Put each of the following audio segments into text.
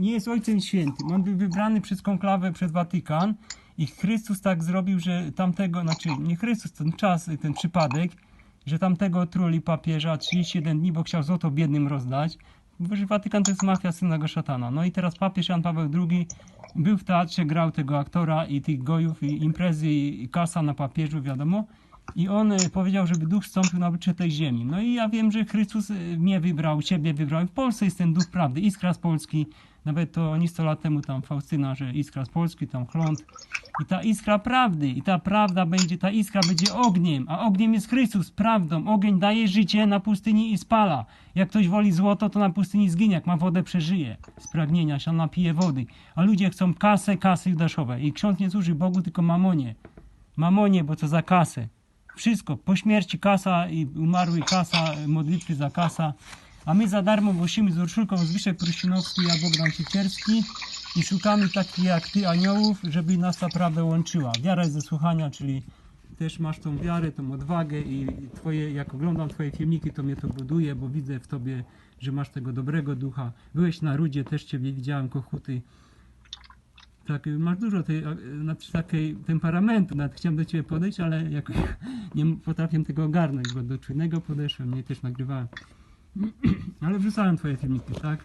nie jest Ojcem Świętym. On był wybrany przez konklawę, przez Watykan i Chrystus tak zrobił, że tamtego, znaczy nie Chrystus, ten czas, ten przypadek, że tamtego truli papieża 31 dni, bo chciał złoto biednym rozdać. Bo Watykan to jest mafia synnego szatana. No i teraz papież Jan Paweł II był w teatrze, grał tego aktora i tych gojów, i imprezy, i kasa na papieżu, wiadomo. I on e, powiedział, żeby duch wstąpił na oblicze tej ziemi. No i ja wiem, że Chrystus e, mnie wybrał, ciebie wybrał. W Polsce jest ten duch prawdy, iskra z Polski. Nawet to nie 100 lat temu tam Faustyna, że iskra z Polski, tam chląd. I ta iskra prawdy, i ta prawda będzie, ta iskra będzie ogniem, a ogniem jest Chrystus, prawdą. Ogień daje życie na pustyni i spala. Jak ktoś woli złoto, to na pustyni zginie, jak ma wodę przeżyje. Z pragnienia się napije wody. A ludzie chcą kasę, kasy judaszowe. I ksiądz nie służy Bogu, tylko mamonie. Mamonie, bo to za kasę. Wszystko, po śmierci kasa i umarły kasa, modlitwy za kasa. A my za darmo głosimy z Urszulką Zbyszek Prusinowski, ja Bogdan Ciecierski i szukamy takich jak Ty aniołów, żeby nas ta prawda łączyła. Wiara jest ze słuchania, czyli też masz tą wiarę, tą odwagę i twoje, jak oglądam Twoje filmiki, to mnie to buduje, bo widzę w Tobie, że masz tego dobrego ducha. Byłeś na Rudzie, też Ciebie widziałem, kochuty. Tak, masz dużo tej, takiej temperamentu, nawet chciałem do Ciebie podejść, ale jakoś nie potrafię tego ogarnąć, bo do czujnego podeszłem, mnie też nagrywałem. Ale wrzucałem Twoje filmiki, tak?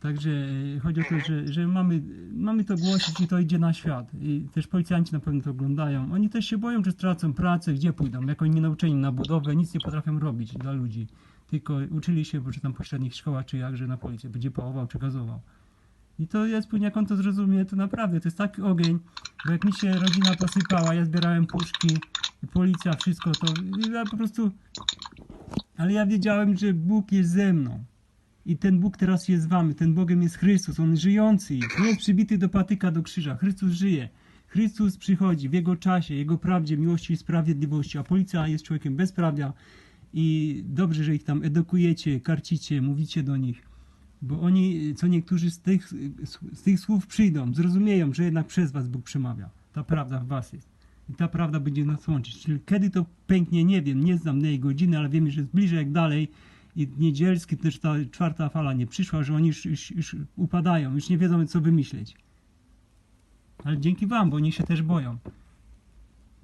Także e, chodzi o to, że, że mamy, mamy to głosić i to idzie na świat. I też policjanci na pewno to oglądają. Oni też się boją, że stracą pracę, gdzie pójdą. Jak oni nie nauczeni na budowę, nic nie potrafią robić dla ludzi. Tylko uczyli się, bo czy tam po średnich szkołach, czy jakże na policję będzie pałował, czy gazował. I to jest później, jak on to zrozumie, to naprawdę to jest taki ogień, bo jak mi się rodzina posypała, ja zbierałem puszki, policja, wszystko to, ja po prostu, ale ja wiedziałem, że Bóg jest ze mną. I ten Bóg teraz jest z wami, ten Bogiem jest Chrystus, On żyjący jest, nie przybity do patyka, do krzyża, Chrystus żyje. Chrystus przychodzi w Jego czasie, Jego prawdzie, miłości i sprawiedliwości, a policja jest człowiekiem bezprawia i dobrze, że ich tam edukujecie, karcicie, mówicie do nich. Bo oni, co niektórzy z tych, z tych słów przyjdą, zrozumieją, że jednak przez was Bóg przemawia. Ta prawda w was jest. I ta prawda będzie nas łączyć. Czyli kiedy to pęknie, nie wiem, nie znam tej godziny, ale wiemy, że jest bliżej jak dalej. I niedzielski też ta czwarta fala nie przyszła, że oni już, już, już upadają, już nie wiedzą co wymyśleć. Ale dzięki wam, bo oni się też boją.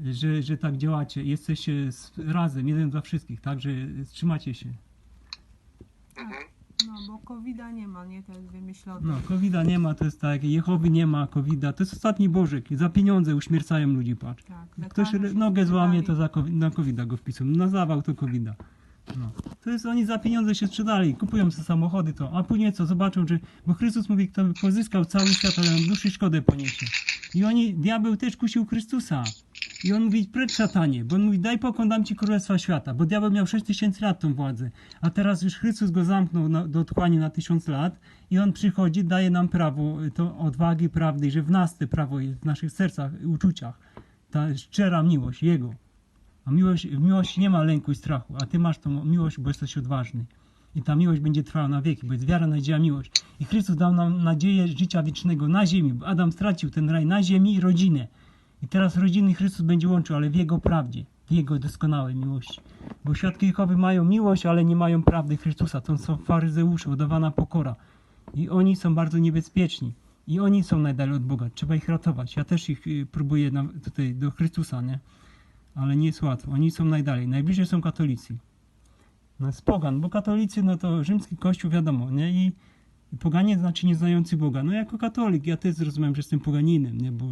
Że, że tak działacie, jesteście razem, jeden dla wszystkich, tak, że trzymacie się. Mhm. No, bo COVID-a nie ma, nie? To jest wymyślone. No, covida nie ma, to jest tak, Jehowy nie ma, covida, to jest ostatni Bożek, za pieniądze uśmiercają ludzi, patrz. Tak, ktoś nogę złamie, to za COVID, na covida go wpisują, na zawał to covida. No. To jest, oni za pieniądze się sprzedali, kupują sobie samochody to, a później co, zobaczą, że, bo Chrystus mówi, kto by pozyskał cały świat, ale na duszy szkodę poniesie. I oni, diabeł też kusił Chrystusa. I on mówi, precz szatanie, bo on mówi, daj pokon, dam ci królestwa świata, bo diabeł miał 6 tysięcy lat tą władzę, a teraz już Chrystus go zamknął na, do otchłani na tysiąc lat i on przychodzi, daje nam prawo, y, to odwagi, prawdy, że w nas te prawo jest, w naszych sercach, uczuciach, ta szczera miłość Jego. A miłość, w miłości nie ma lęku i strachu, a ty masz tą miłość, bo jesteś odważny. I ta miłość będzie trwała na wieki, bo jest wiara, nadzieja, miłość. I Chrystus dał nam nadzieję życia wiecznego na ziemi, bo Adam stracił ten raj na ziemi i rodzinę. I teraz rodziny Chrystus będzie łączył, ale w Jego prawdzie, w Jego doskonałej miłości. Bo świadki Jehowy mają miłość, ale nie mają prawdy Chrystusa. To są faryzeusze, udawana pokora. I oni są bardzo niebezpieczni. I oni są najdalej od Boga. Trzeba ich ratować. Ja też ich y, próbuję tutaj do Chrystusa, nie? Ale nie jest łatwo. Oni są najdalej. Najbliżej są katolicy. No pogan, bo katolicy, no to rzymski kościół, wiadomo, nie? I poganie znaczy nieznający Boga. No jako katolik ja też zrozumiałem, że jestem poganinem, nie? Bo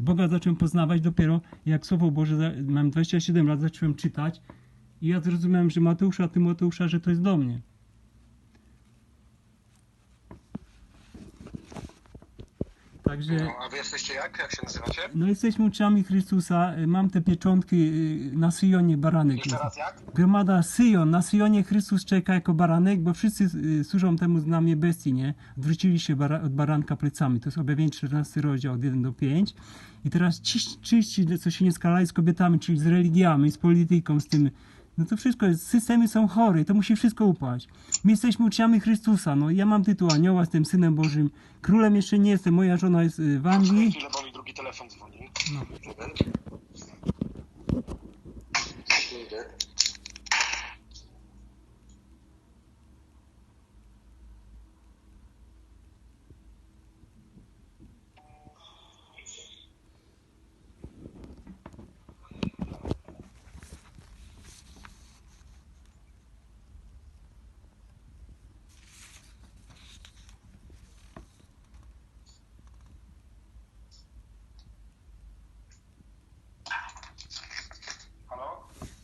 Boga zacząłem poznawać dopiero jak Słowo Boże, mam 27 lat, zacząłem czytać i ja zrozumiałem, że Mateusza, Tymoteusza, że to jest do mnie. Także... No, a wy jesteście jak? Jak się nazywacie? No jesteśmy uczniami Chrystusa, y, mam te pieczątki y, na Syjonie baranek. Jeszcze raz jak? Gromada Syjon, na Syjonie Chrystus czeka jako baranek, bo wszyscy y, służą temu znamie bestii, nie? Odwrócili się bara, od baranka plecami. To jest objawienie 14 rozdział od 1 do 5. I teraz ci, czyści, co się nie skalali z kobietami, czyli z religiami, z polityką, z tym. No to wszystko jest, systemy są chore, to musi wszystko upaść. My jesteśmy uczniami Chrystusa, no ja mam tytuł anioła, jestem synem Bożym. Królem jeszcze nie jestem, moja żona jest y, w Anglii. Chwilę, bo mi drugi telefon dzwoni. No. Jeden.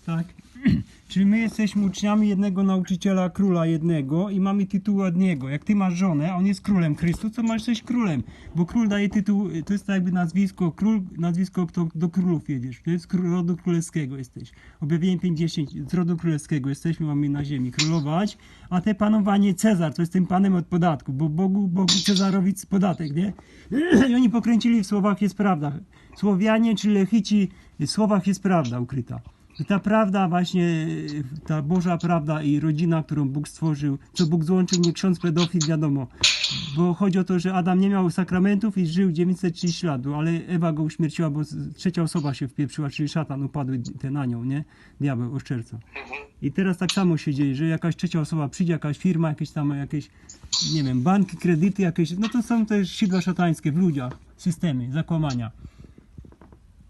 Tak. Czyli my jesteśmy uczniami jednego nauczyciela, króla jednego i mamy tytuł od niego. Jak ty masz żonę, a on jest królem Chrystus, to masz coś królem. Bo król daje tytuł, to jest tak jakby nazwisko, król, nazwisko kto do królów jedziesz. To jest król rodu królewskiego jesteś. Objawienie 50, z rodu królewskiego jesteśmy, mamy na ziemi królować, a te panowanie Cezar, to jest tym panem od podatku, bo Bogu, Bogu Cezarowi podatek, nie? I oni pokręcili w słowach jest prawda. Słowianie czy Lechici, w słowach jest prawda ukryta. Ta prawda właśnie, ta Boża prawda i rodzina, którą Bóg stworzył, co Bóg złączył, nie ksiądz pedofil, wiadomo. Bo chodzi o to, że Adam nie miał sakramentów i żył 930 lat, ale Ewa go uśmierciła, bo trzecia osoba się wpieprzyła, czyli szatan, upadły ten anioł, nie? Diabeł, oszczerca. I teraz tak samo się dzieje, że jakaś trzecia osoba przyjdzie, jakaś firma, jakieś tam, jakieś, nie wiem, banki, kredyty jakieś, no to są też sidła szatańskie w ludziach, systemy, zakłamania.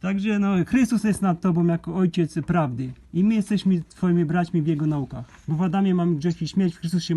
Także no, Chrystus jest nad tobą jako ojciec prawdy i my jesteśmy twoimi braćmi w jego naukach. Bo w Adamie mamy grzech i śmierć, w Chrystusie